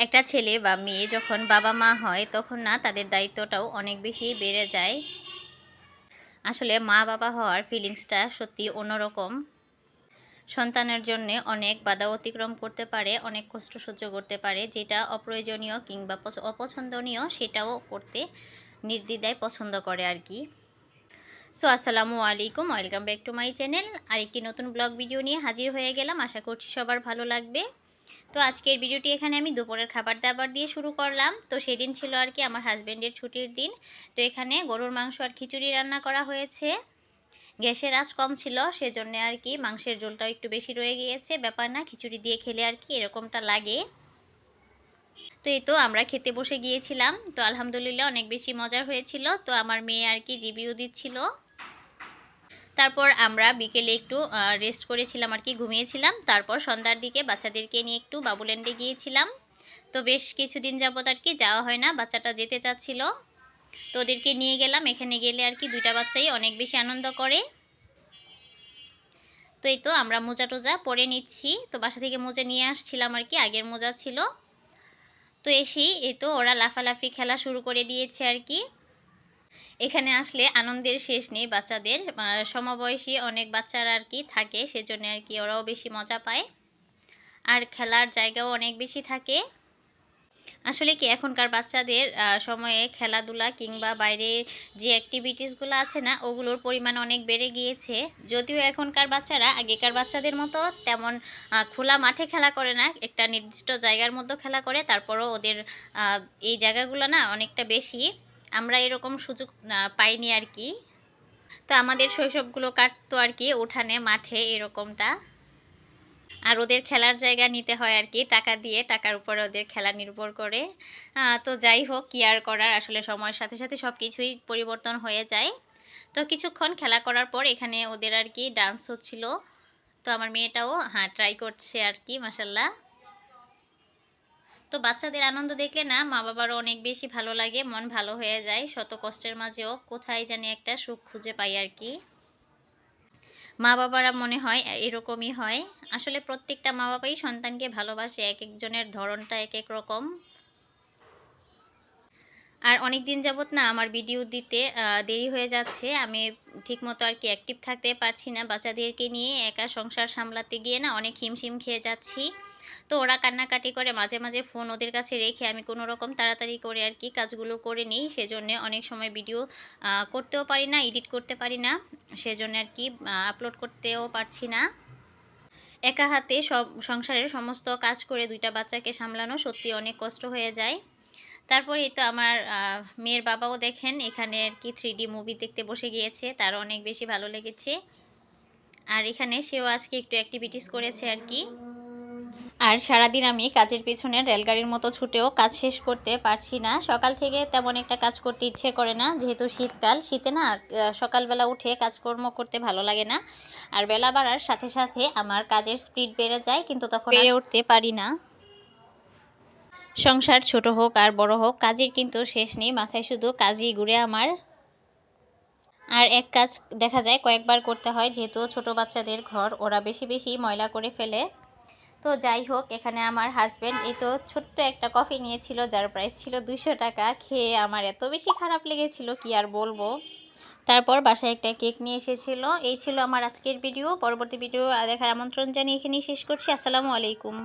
একটা ছেলে বা মেয়ে যখন বাবা মা হয়, তখন না তাদের দায়িত্বটাও অনেক বেশি বেড়ে যায়। আসলে মা বাবা হওয়ার ফিলিংসটা সত্যি অন্যরকম। সন্তানের জন্য অনেক বাধা অতিক্রম করতে পারে, অনেক কষ্ট সহ্য করতে পারে, যেটা অপ্রয়োজনীয় কিংবা পছ- অপছন্দনীয় সেটাও করতে নির্দ্বিধায় পছন্দ করে আর কি। সো আসসালামু আলাইকুম welcome back to my channel আরেকটি নতুন ব্লগ ভিডিও নিয়ে হাজির হয়ে গেলাম। আশা করছি সবার ভালো লাগবে। তো আজকের ভিডিওটি এখানে আমি দুপুরের খাবার দাবার দিয়ে শুরু করলাম। তো সেদিন ছিল আর কি আমার হাজব্যান্ডের ছুটির দিন। তো এখানে গরুর মাংস আর খিচুড়ি রান্না করা হয়েছে। গ্যাসের আঁচ কম ছিল, সেজন্য আর কি মাংসের ঝোলটাও একটু বেশি রয়ে গিয়েছে। ব্যাপার না, খিচুড়ি দিয়ে খেলে আর কি এরকমটা লাগে। তো এই তো আমরা খেতে বসে গিয়েছিলাম। তো আলহামদুলিল্লাহ অনেক বেশি মজার হয়েছিল। তো আমার মেয়ে আর কি রিভিউ দিচ্ছিল। তারপর আমরা বিকেলে একটু রেস্ট করেছিলাম আর কি, ঘুমিয়েছিলাম। তারপর সন্ধ্যার দিকে বাচ্চাদেরকে নিয়ে একটু বাবুল্যান্ডে গিয়েছিলাম। তো বেশ কিছুদিন যাবত আর কি যাওয়া হয় না, বাচ্চাটা যেতে চাচ্ছিল। তো ওদেরকে নিয়ে গেলাম, এখানে গেলে আর কি দুইটা বাচ্চাই অনেক বেশি আনন্দ করে। তো এই তো আমরা মোজা টোজা পরে নিচ্ছি। তো বাসা থেকে মোজা নিয়ে আসছিলাম আর কি, আগের মোজা ছিল। তো এসেই এই তো ওরা লাফালাফি খেলা শুরু করে দিয়েছে আর কি। এখানে আসলে আনন্দের শেষ নেই বাচ্চাদের। সমবয়সী অনেক বাচ্চারা আর কি থাকে, সেজন্য আর কি ওরাও বেশি মজা পায়। আর খেলার জায়গাও অনেক বেশি থাকে। আসলে কি এখনকার বাচ্চাদের সময়ে খেলাধুলা কিংবা বাইরের যে অ্যাক্টিভিটিসগুলো আছে না, ওগুলোর পরিমাণ অনেক বেড়ে গিয়েছে। যদিও এখনকার বাচ্চারা, আগেকার বাচ্চাদের মতো তেমন খোলা মাঠে খেলা করে না, একটা নির্দিষ্ট জায়গার মধ্যে খেলা করে, তারপরও ওদের এই জায়গাগুলো না অনেকটা বেশি। আমরা এরকম সুযোগ পাইনি আর কি। তো আমাদের শৈশবগুলো কাটতো আর কি, উঠানে, মাঠে এরকমটা। আর ওদের খেলার জায়গা নিতে হয় আর কি, টাকা দিয়ে, টাকার উপরে ওদের খেলা নির্ভর করে। তো যাই হোক, কি আর করার, আসলে সময়ের সাথে সাথে সব কিছুই পরিবর্তন হয়ে যায়। তো কিছুক্ষণ খেলা করার পর এখানে ওদের আর কি ডান্স হচ্ছিল। তো আমার মেয়েটাও হ্যাঁ ট্রাই করছে আর কি মাসাল্লাহ তো বাচ্চাদের আনন্দ দেখলে না মা বাবারও অনেক বেশি ভালো লাগে, মন ভালো হয়ে যায়। শত কষ্টের মাঝেও কোথায় জানি একটা সুখ খুঁজে পাই আর কি। মা বাবারা মনে হয় এরকমই হয়। আসলে প্রত্যেকটা মা বাবাই সন্তানকে ভালোবাসে, এক একজনের ধরনটা এক এক রকম। আর অনেক দিন যাবত না আমার ভিডিও দিতে দেরি হয়ে যাচ্ছে। আমি ঠিকমতো আর কি অ্যাক্টিভ থাকতে পারছি না। বাচ্চাদেরকে নিয়ে একা সংসার সামলাতে গিয়ে না অনেক হিমশিম খেয়ে যাচ্ছি। তো ওরা কান্নাকাটি করে, মাঝে মাঝে ফোন ওদের কাছে রেখে আমি কোনো রকম তাড়াতাড়ি করে আর কি কাজগুলো করে নিই। সেজন্য অনেক সময় ভিডিও করতেও পারি না এডিট করতে পারি না। সেজন্য আর কি আপলোড করতেও পারছি না। একা হাতে সব সংসারের সমস্ত কাজ করে দুইটা বাচ্চাকে সামলানো সত্যি অনেক কষ্ট হয়ে যায়। তারপরে তো আমার মেয়ের বাবাও দেখেন, এখানে আর কি থ্রি মুভি দেখতে বসে গিয়েছে তার অনেক বেশি ভালো লেগেছে। আর এখানে সেও আজকে একটু অ্যাক্টিভিটিস করেছে আর কি। আর সারাদিন আমি কাজের পিছনে রেলগাড়ির মতো ছুটেও কাজ শেষ করতে পারছি না। সকাল থেকে তেমন একটা কাজ করতে ইচ্ছে করে না, যেহেতু শীতকাল। শীতে না সকালবেলা উঠে কাজকর্ম করতে ভালো লাগে না। আর বেলা বাড়ার সাথে সাথে আমার কাজের স্পিড বেড়ে যায়, কিন্তু তখন বেড়ে উঠতে পারি না। সংসার ছোট হোক আর বড় হোক, কাজের কিন্তু শেষ নেই, মাথায় শুধু কাজই ঘুরে আমার। আর এক কাজ দেখা যায়, কয়েকবার করতে হয়, যেহেতু ছোট বাচ্চাদের ঘর, ওরা বেশি বেশি ময়লা করে ফেলে। তো যাই হোক, এখানে আমার হাজব্যান্ড এই তো ছোট্ট একটা কফি নিয়েছিল, যার প্রাইস ছিল দুশো টাকা। খেয়ে আমার এত বেশি খারাপ লেগেছিল, কি আর বলব? তারপর বাসায় একটা কেক নিয়ে এসেছিল। এই ছিল আমার আজকের ভিডিও পরবর্তী ভিডিও দেখার আমন্ত্রণ জানিয়ে এখানেই শেষ করছি। আসসালামু আলাইকুম।